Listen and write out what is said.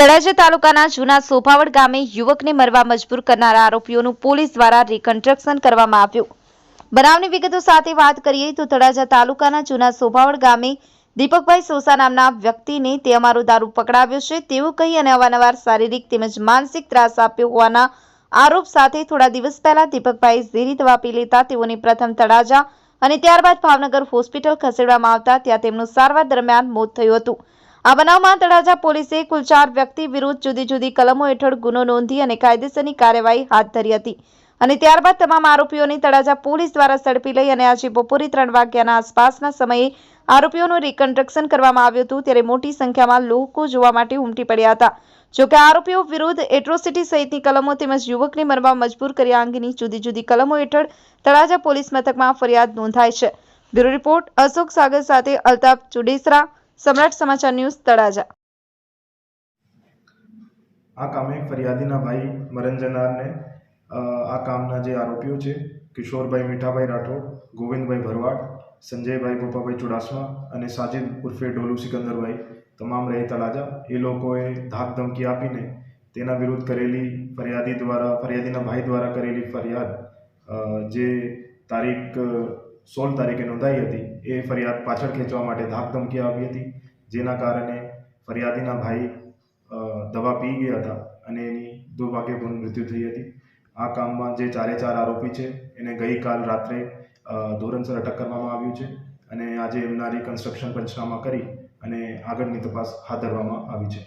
તળાજા તાલુકાના જૂના સોભાવડ ગામે યુવકને મરવા મજબૂર કરનારા આરોપીઓનું પોલીસ દ્વારા રિકન્સ્ટ્રક્શન કરવામાં આવ્યું. બનાવની વિગતો સાથે વાત કરીએ તો તળાજા તાલુકાના જૂના સોભાવડ ગામે દીપકભાઈ સોસા નામના વ્યક્તિને તે અમારો દારૂ પકડાવ્યો છે. તેવું કહી અને અવારનવાર શારીરિક તેમજ માનસિક ત્રાસ આપ્યો હોવાના આરોપ સાથે થોડા દિવસ પહેલા દીપકભાઈ ઝેરી દવા પી લેતા તેઓની પ્રથમ તળાજા અને ત્યારબાદ ભાવનગર હોસ્પિટલ ખસેડવામાં આવતા ત્યાં તેમનું સારવાર દરમિયાન મોત થયું હતું. આ બનાવમાં તળાજા પોલીસે કુલ ચાર વ્યક્તિ વિરુદ્ધ જુદી જુદી કલમો હેઠળ ગુનો નોંધી અને કાયદેસરની કાર્યવાહી હાથ ધરી હતી. અને ત્યારબાદ તમામ આરોપીઓને તળાજા પોલીસ દ્વારા ઝડપી લઈ અને આજે બપોરે ત્રણ વાગ્યાના આસપાસના સમયે આરોપીઓનું રિકન્સ્ટ્રક્શન કરવામાં આવ્યું હતું ત્યારે મોટી સંખ્યામાં લોકો જોવા માટે ઉમટી પડ્યા હતા. જોકે આરોપીઓ વિરુદ્ધ એટ્રોસિટી સહિતની કલમો તેમજ યુવકને મરવા મજબૂર કર્યા અંગેની જુદી જુદી કલમો હેઠળ તળાજા પોલીસ મથકમાં ફરિયાદ નોંધાઈ છે. બ્યુરો રિપોર્ટ અશોક સાગર સાથે અલ્તાફ ચુડેસરા સમ્રાટ સમાચાર ન્યૂઝ તળાજા. આ કામે ફરિયાદીના ભાઈ મરણ જનારને આ કામના જે આરોપીઓ છે, કિશોરભાઈ મીઠાભાઈ રાઠોડ, ગોવિંદભાઈ ભરવાડ, સંજયભાઈ ગોપાભાઈ ચુડાસમા અને સાજિદ ઉર્ફે ડોલુ સિકંદરભાઈ તમામ રહે તળાજા. એ લોકોએ ધાક ધમકી આપીને તેના વિરુદ્ધ કરેલી ફરિયાદી દ્વારા, ફરિયાદીના ભાઈ દ્વારા કરેલી ફરિયાદ જે તારીખ સોળ તારીખે નોંધાઈ હતી. એ ફરિયાદ પાછળ ખેંચવા માટે ધાક ધમકી આપી હતી, જેના કારણે ફરિયાદીના ભાઈ દવા પી ગયા હતા અને એની દુર્ભાગ્યપૂર્ણ મૃત્યુ થઈ હતી. આ કામમાં જે ચારે ચાર આરોપી છે, એને ગઈકાલ રાત્રે ધોરણસર અટક કરવામાં આવ્યું છે અને આજે એમના રિકન્સ્ટ્રક્શન પંચનામા કરી અને આગળની તપાસ હાથ ધરવામાં આવી છે.